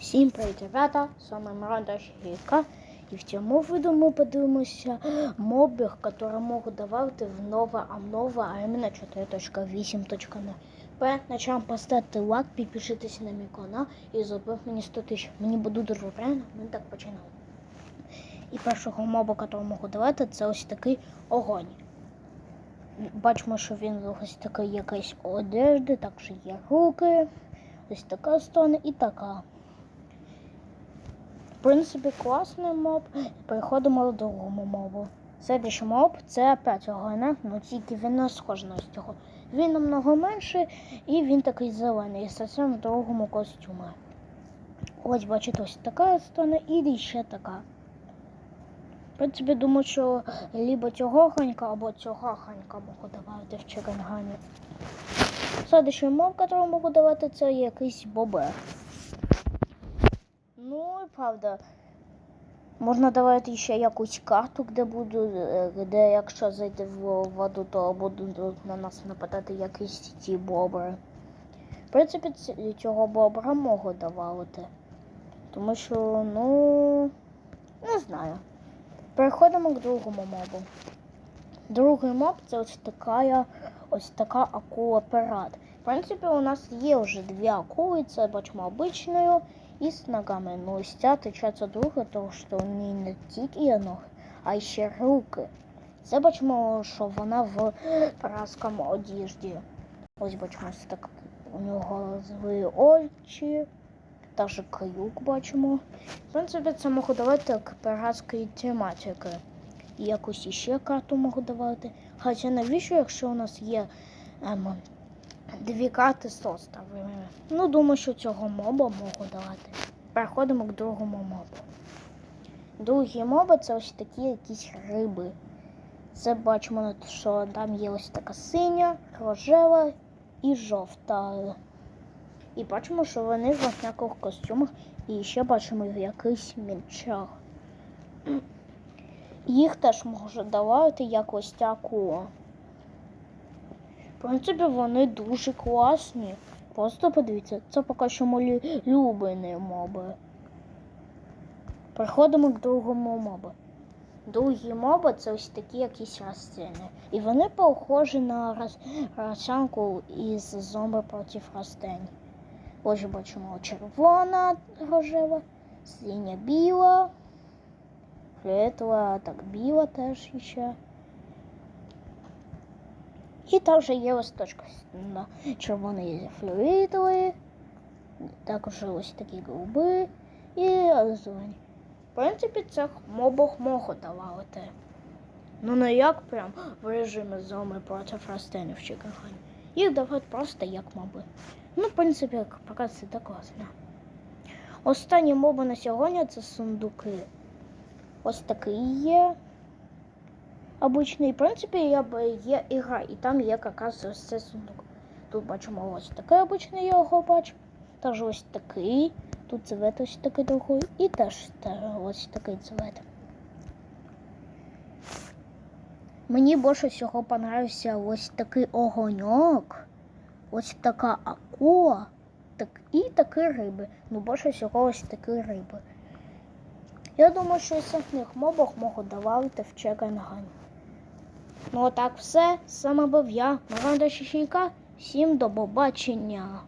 Всім привіт, ребята! З вами Миранда Шігіка. І в цьому відео ми подивимося мобів, які можуть давати в нове Амнова, а іменно 4.8.0. Перед началом поставте лайк, підпишитися на мій канал і зробив мені 100 тисяч. Мені буде дуже приємно, ми так починаємо. І першого моба, якого можу давати, це ось такий огонь. Бачимо, що він ось такий якийсь одежди, також є руки, ось така сторона і така. Принципі, класний моб. Переходимо до другого мобу. Следующий моб це опять огонь, ну тільки він не схожий на цього. Він намного менший і він такий зелений, і зовсім в другому костюмі. Ось бачите, ось така сторона і ще така. В принципі, думаю, що либо цього ханька, або цього ханька можу давати в Чигангані. Следующий моб, який можу давати, це якийсь бобер. Ну і правда. Можна давати ще якусь карту, де буду, е, де якщо зайти в воду, то будуть на нас нападати якісь ті бобри. В принципі, цього бобра можу давати. Тому що, ну, не знаю. Переходимо к другому мобу. Другий моб це ось така, ось така акула пират. В принципі, у нас є вже дві акули, це бачимо обичною і з ногами. Ну, ось ця тичаться друга, тому що у неї не тільки є ноги, а й ще руки. Це бачимо, що вона в пиратському одіжді. Ось бачимо, так у нього злі очі, також каюк бачимо. В принципі, це можу давати пиратської тематики. І якусь іще карту можу давати. Хоча навіщо, якщо у нас є дві карти островами? Ну, думаю, що цього моба можу давати. Переходимо к другому мобу. Другі моби це ось такі якісь риби. Це бачимо, що там є ось така синя, рожева і жовта. І бачимо, що вони в однакових костюмах. І ще бачимо якийсь мільчах. Їх теж можу давати якось таку. В принципі, вони дуже класні. Просто подивіться, це поки що мої улюблені моби. Переходимо к другому мобу. Другі моби це ось такі якісь рослини. І вони похожі на роз... розсянку із зомби проти ростень. Ось бачимо червона рожева, синя біла, фіолетова, так біла теж ще. І також є ось точка на червоний фіолетовий, також ось такі голуби і зелені. В принципі, цих мобах можу давати. Ну не як прям в режимі зоми проти ростень в Чикагані. Їх давати просто як моби. Ну, в принципі, як це так класно. Останні моби на сьогодні це сундуки. Ось такий є. Обичний, в принципі, я б- є ігра, і там є якраз ось цей сундук. Тут бачимо ось такий обичний, його бачу. Теж ось такий. Тут цвет ось такий другий. І теж те- ось такий цвет. Мені більше всього понравився ось такий огоньок, ось така акула, так, і такі риби. Ну, більше всього ось такі риби. Я думаю, що із цих мобах можу давати в Чекангань. Ну, отак все. Саме був я, Миранда Шишійка. Всім до побачення.